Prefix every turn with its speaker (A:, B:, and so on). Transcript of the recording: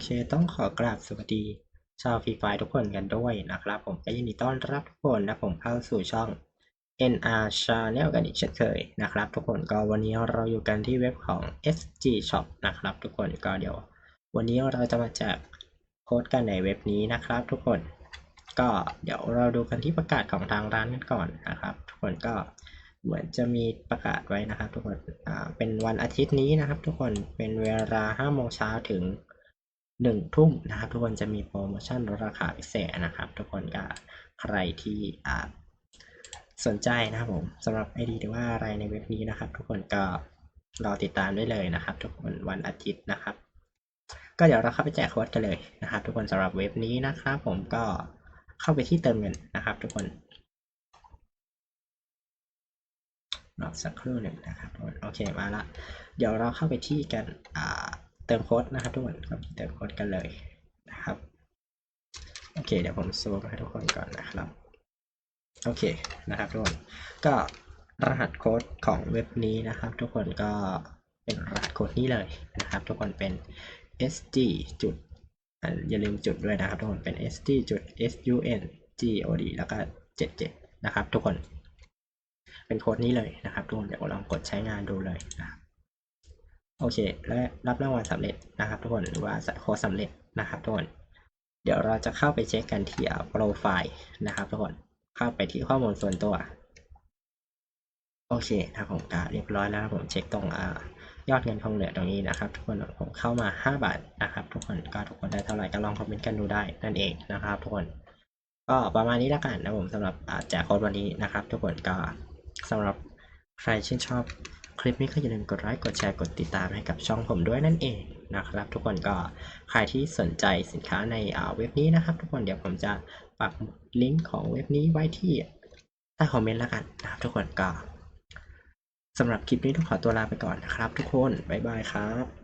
A: เคต้องขอกราบสวัสดี ชาวฟรีไฟทุกคนกันด้วยนะครับ ผมก็ยินดีต้อนรับทุกคนนะผมเข้าสู่ช่อง NR Channel กันอีกเช่นเคยนะครับ ทุกคนก็วันนี้เราอยู่กันที่เว็บของ SG Shop นะครับ ทุกคนก็เดี๋ยว วันนี้เราจะมาแจกโค้ดกันในเว็บนี้นะครับ ทุกคนก็เดี๋ยวเราดูกันที่ประกาศของทางร้านกันก่อนนะครับ ทุกคนก็เหมือนจะมีประกาศไว้นะครับ ทุกคน อ่า เป็นวันอาทิตย์นี้นะครับ ทุกคน เป็นเวลา5โมงเช้าถึง 1ทุ่มนะครับทุกคนจะมีโปรโมชั่นลดราคาพิเศษนะครับ ทุกคนก็ใครที่อ่าสนใจนะครับผมสำหรับไอดีหรือว่าอะไรในเว็บนี้นะครับ ทุกคนก็รอติดตามได้เลยนะครับ ทุกคนวันอาทิตย์นะครับ ก็เดี๋ยวเราเข้าไปแจกโค้ดกันเลยนะครับ ทุกคนสำหรับเว็บนี้นะครับ ผมก็เข้าไปที่เติมเงินนะครับ ทุกคนรอสักครู่หนึ่งนะครับโอเคมาละเดี๋ยวเราเข้าไปที่กันอ่า ติมโค้ดนะครับทุกคนเข้าไปเติมโค้ดกันเลยนะครับโอเคเดี๋ยวผมซูมให้ทุกคนก่อนนะครับโอเคนะครับทุกคนก็รหัสโค้ดของเว็บนี้นะครับ ทุกคนก็เป็นรหัสโค้ดนี้เลยนะครับ ทุกคนเป็น sg จุดอ่าอย่าลืมจุดด้วยนะครับ ทุกคนเป็น sg จุด sun god แล้วก็ 77 นะครับ ทุกคน เป็นโค้ดนี้เลยนะครับ ทุกคนเดี๋ยวลองกดใช้งานดูเลยนะครับ โอเคและรับรางวัลสำเร็จนะครับทุกคนหรือว่าโค้ดสำเร็จนะครับทุกคน เดี๋ยวเราจะเข้าไปเช็คกันที่โปรไฟล์นะครับทุกคน เข้าไปที่ข้อมูลส่วนตัว โอเคนะผมก็เรียบร้อยแล้วผมเช็คตรงอยอดเงินคงเหลือตรงนี้นะครับ ทุกคนผมเข้ามา 5 บาทนะครับ ทุกคนก็ทุกคนได้เท่าไหร่ก็ลองคอมเมนต์กันดูได้นั่นเองนะครับ ทุกคนก็ประมาณนี้แล้วกันนะผมสำหรับแจกโค้ดวันนี้นะครับ ทุกคนก็สำหรับใครชื่นชอบ คลิปนี้ก็อย่าลืมกดไลค์กดแชร์กดติดตามให้กับช่องผมด้วยนั่นเองนะครับ ทุกคนก็ใครที่สนใจสินค้าในอ่าเว็บนี้นะครับ ทุกคนเดี๋ยวผมจะปักลิงก์ของเว็บนี้ไว้ที่ใต้คอมเมนต์แล้วกันนะครับ ทุกคนก็สำหรับคลิปนี้ต้องขอตัวลาไปก่อนนะครับ ทุกคนบ๊ายบายครับ